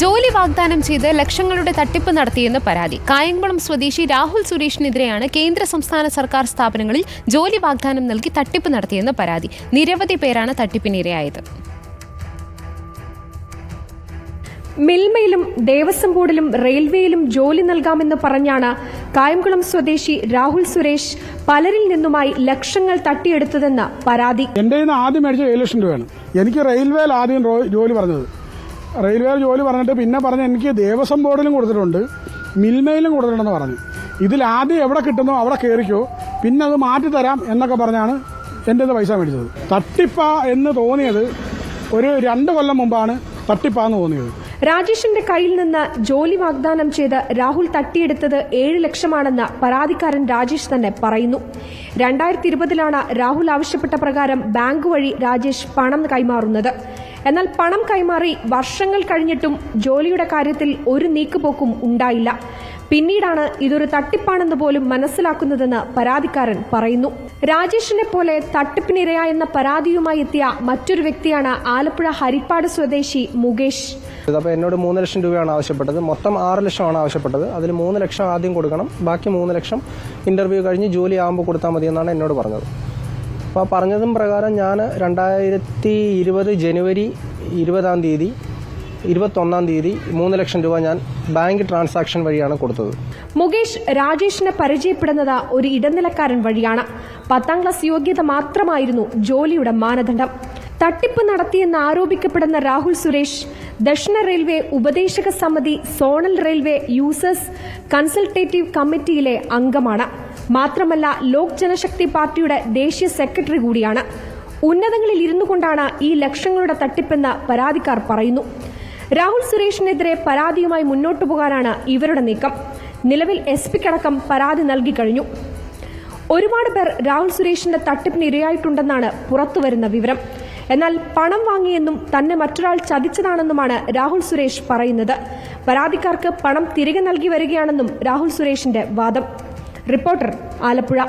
ജോലി വാഗ്ദാനം ചെയ്ത് ലക്ഷങ്ങളുടെ തട്ടിപ്പ് നടത്തിയെന്ന് പരാതി. കായംകുളം സ്വദേശി രാഹുൽ സുരേഷിനെതിരെയാണ് കേന്ദ്ര സംസ്ഥാന സർക്കാർ സ്ഥാപനങ്ങളിൽ ജോലി വാഗ്ദാനം നൽകി തട്ടിപ്പ് നടത്തിയെന്ന് പരാതി. നിരവധി പേരാണ് തട്ടിപ്പിനിരയായത്. മിൽമയിലും ദേവസ്വം ബോർഡിലും റെയിൽവേയിലും ജോലി നൽകാമെന്ന് പറഞ്ഞാണ് കായംകുളം സ്വദേശി രാഹുൽ സുരേഷ് പലരിൽ നിന്നുമായി ലക്ഷങ്ങൾ തട്ടിയെടുത്തതെന്ന് പരാതി. എന്റെ നിന്ന് ആദ്യം മേടിച്ച ഏഴ് ലക്ഷം രൂപയാണ്. എനിക്ക് റെയിൽവേയിൽ ആദ്യം ജോലി പറഞ്ഞത്. റെയിൽവേയിൽ ജോലി പറഞ്ഞിട്ട് പിന്നെ പറഞ്ഞ് എനിക്ക് ദേവസ്വം ബോർഡിലും കൊടുത്തിട്ടുണ്ട് മിൽമയിലും കൊടുത്തിട്ടുണ്ടെന്ന് പറഞ്ഞു. ഇതിൽ ആദ്യം എവിടെ കിട്ടുന്നോ അവിടെ കയറിക്കോ പിന്നെ അത് മാറ്റി തരാം എന്നൊക്കെ പറഞ്ഞാണ് എന്റെ ഇത് പൈസ മേടിച്ചത്. തട്ടിപ്പ എന്ന് തോന്നിയത് ഒരു രണ്ട് കൊല്ലം മുമ്പാണ് തട്ടിപ്പാന്ന് തോന്നിയത്. രാജേഷിന്റെ കയ്യിൽ നിന്ന് ജോലി വാഗ്ദാനം ചെയ്ത് രാഹുൽ തട്ടിയെടുത്തത് ഏഴ് ലക്ഷമാണെന്ന് പരാതിക്കാരൻ രാജേഷ് തന്നെ പറയുന്നു. രണ്ടായിരത്തി ഇരുപതിലാണ് രാഹുൽ ആവശ്യപ്പെട്ട പ്രകാരം ബാങ്ക് വഴി രാജേഷ് പണം കൈമാറുന്നത്. എന്നാൽ പണം കൈമാറി വർഷങ്ങൾ കഴിഞ്ഞിട്ടും ജോലിയുടെ കാര്യത്തിൽ ഒരു നീക്കുപോക്കും ഉണ്ടായില്ല. പിന്നീടാണ് ഇതൊരു തട്ടിപ്പാണെന്ന് പോലും മനസ്സിലാക്കുന്നതെന്ന് പരാതിക്കാരൻ പറയുന്നു. രാജേഷിനെ പോലെ തട്ടിപ്പിനിരയായെന്ന പരാതിയുമായി എത്തിയ മറ്റൊരു വ്യക്തിയാണ് ആലപ്പുഴ ഹരിപ്പാട് സ്വദേശി മുകേഷ്. അപ്പോൾ എന്നോട് മൂന്ന് ലക്ഷം രൂപയാണ് ആവശ്യപ്പെട്ടത്. മൊത്തം ആറ് ലക്ഷമാണ് ആവശ്യപ്പെട്ടത്. അതിൽ മൂന്ന് ലക്ഷം ആദ്യം കൊടുക്കണം. ബാക്കി മൂന്ന് ലക്ഷം ഇന്റർവ്യൂ കഴിഞ്ഞ് ജോലി ആകുമ്പോൾ കൊടുത്താൽ മതിയെന്നാണ് എന്നോട് പറഞ്ഞത്. അപ്പോൾ പറഞ്ഞതും പ്രകാരം ഞാൻ രണ്ടായിരത്തി ഇരുപത് ജനുവരി ഇരുപതാം തീയതി ഇരുപത്തൊന്നാം തീയതി മൂന്ന് ലക്ഷം രൂപ ഞാൻ ബാങ്ക് ട്രാൻസാക്ഷൻ വഴിയാണ് കൊടുത്തത്. മുകേഷ് രാജേഷിനെ പരിചയപ്പെടുന്നത് ഒരു ഇടനിലക്കാരൻ വഴിയാണ്. പത്താം ക്ലാസ് യോഗ്യത മാത്രമായിരുന്നു ജോലിയുടെ മാനദണ്ഡം. തട്ടിപ്പ് നടത്തിയെന്ന് ആരോപിക്കപ്പെടുന്ന രാഹുൽ സുരേഷ് ദക്ഷിണ റെയിൽവേ ഉപദേശക സമിതി സോണൽ റെയിൽവേ യൂസേഴ്സ് കൺസൾട്ടേറ്റീവ് കമ്മിറ്റിയിലെ അംഗമാണ്. മാത്രമല്ല ലോക് ജനശക്തി പാർട്ടിയുടെ ദേശീയ സെക്രട്ടറി കൂടിയാണ്. ഉന്നതങ്ങളിൽ ഇരുന്നു കൊണ്ടാണ് ഈ ലക്ഷങ്ങളുടെ തട്ടിപ്പെന്ന് പരാതിക്കാർ പറയുന്നു. രാഹുൽ സുരേഷിനെതിരെ പരാതിയുമായി മുന്നോട്ടു പോകാനാണ് ഇവരുടെ നീക്കം. നിലവിൽ എസ് പിക്കടക്കം പരാതി നൽകി കഴിഞ്ഞു. ഒരുപാട് പേർ രാഹുൽ സുരേഷിന്റെ തട്ടിപ്പിന് ഇരയായിട്ടുണ്ടെന്നാണ് പുറത്തുവരുന്ന വിവരം. എന്നാൽ പണം വാങ്ങിയെന്നും തന്നെ മറ്റൊരാൾ ചതിച്ചതാണെന്നുമാണ് രാഹുൽ സുരേഷ് പറയുന്നത്. പരാതിക്കാർക്ക് പണം തിരികെ നൽകി വരികയാണെന്നും രാഹുൽ സുരേഷിന്റെ വാദം. റിപ്പോർട്ടർ ആലപ്പുഴ.